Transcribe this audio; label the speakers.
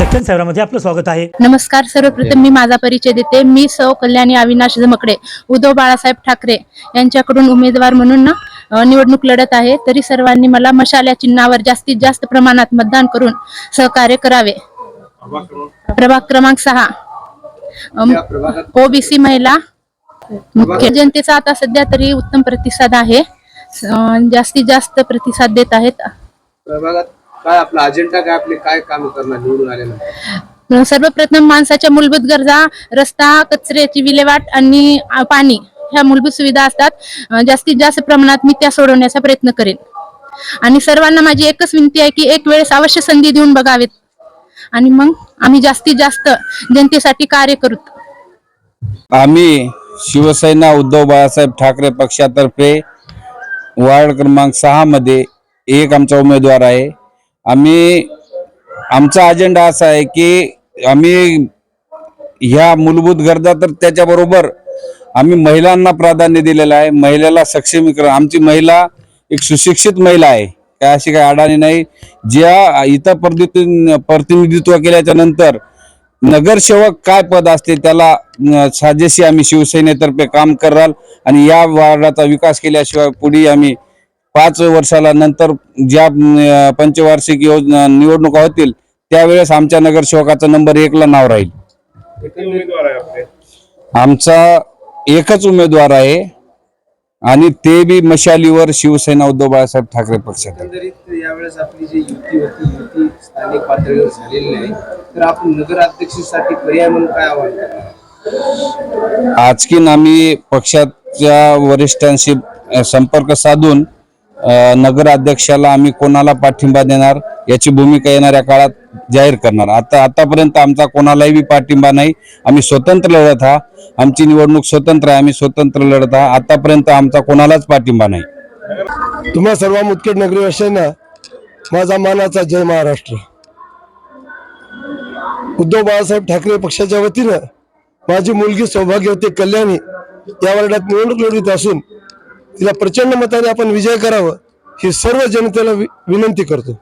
Speaker 1: दक्षिण शहरामध्ये आपलं स्वागत आहे.
Speaker 2: नमस्कार सर्वप्रथम मी माझा परिचय देते. मी सौ कल्याणी अविनाश जमकडे उद्धव बाळासाहेब ठाकरे यांच्याकडून उमेदवार म्हणून निवडणूक लढत आहे. तरी सर्वांनी मला मशाल या चिन्हावर जास्तीत जास्त प्रमाणात मतदान करून सहकार्य करावे. प्रभाग क्रमांक सहा. ओबीसी महिला मुख्य जनतेचा आता सध्या तरी उत्तम प्रतिसाद आहे. जास्तीत जास्त प्रतिसाद देत आहेत.
Speaker 3: प्रभागात काय आपला अजेंडा काय आपले काय काम करणार निवडून आल्यानंतर
Speaker 2: सर्वप्रथम माणसाच्या मूलभूत गरजा रस्ता कचऱ्याची विल्हेवाट आणि पाणी ह्या मूलभूत सुविधा असतात. जास्तीत जास्त प्रमाणात मी त्या सोडवण्याचा प्रयत्न करेन. आणि सर्वांना माझी एकच विनंती आहे की एक वेळेस अवश्य संधी देऊन बघावेत. आणि मग आम्ही जास्तीत जास्त जनतेसाठी कार्य करू.
Speaker 4: आम्ही शिवसेना उद्धव बाळासाहेब ठाकरे पक्षातर्फे वार्ड क्रमांक सहा मध्ये एक आमचा उमेदवार आहे. आम्ही आमचा अजेंडा असा आहे की आम्ही ह्या मूलभूत गरजा तर त्याच्याबरोबर आम्ही महिलांना प्राधान्य दिलेलं आहे. महिलेला सक्षमीकरण आमची महिला एक सुशिक्षित महिला आहे. काय अशी काही अडाणी नाही. ज्या इथं प्रतिनिधी प्रतिनिधित्व केल्याच्यानंतर नगरसेवक काय पद असते त्याला साजेशी आम्ही शिवसेनेतर्फे काम कराल आणि या वार्डाचा विकास केल्याशिवाय पुढे आम्ही पाच वर्षाला नंतर ज्या पंचवार्षिक योजना निवडणुका होतील त्यावेळेस आमच्या नगरसेवकाचा नंबर एकला नाव राहील. आमचा एकच उमेदवार आहे आणि ते बी मशालीवर शिवसेना उद्धव बाळासाहेब ठाकरे पक्षात
Speaker 3: यावेळेस आपली जी युती होती युती स्थानिक पातळीवर झालेली नाही. तर आपण नगराध्यक्षासाठी पर्याय म्हणून काय आव्हान करणार?
Speaker 4: आजकीन आम्ही पक्षाच्या वरिष्ठांशी संपर्क साधून नगराध्यक्षाला आम्ही कोणाला पाठिंबा देणार याची भूमिका येणाऱ्या काळात जाहीर करणार. आता आतापर्यंत आमचा कोणालाही बी पाठिंबा नाही. आम्ही स्वतंत्र लढत हा. आमची निवडणूक स्वतंत्र आहे आम्ही स्वतंत्र लढत हा. आतापर्यंत आमचा कोणालाच पाठिंबा नाही.
Speaker 5: तुम्हा सर्व मुतखेड नगरवासियांना माझा मानाचा जय महाराष्ट्र. उद्धव बाळासाहेब ठाकरे पक्षाच्या वतीनं माझी मुलगी सौभाग्यवती कल्याणी या वर्गात निवडणूक लढवित असून तिला प्रचंड मताने आपण विजय करावं ही सर्व जनतेला वि- विनंती करतो.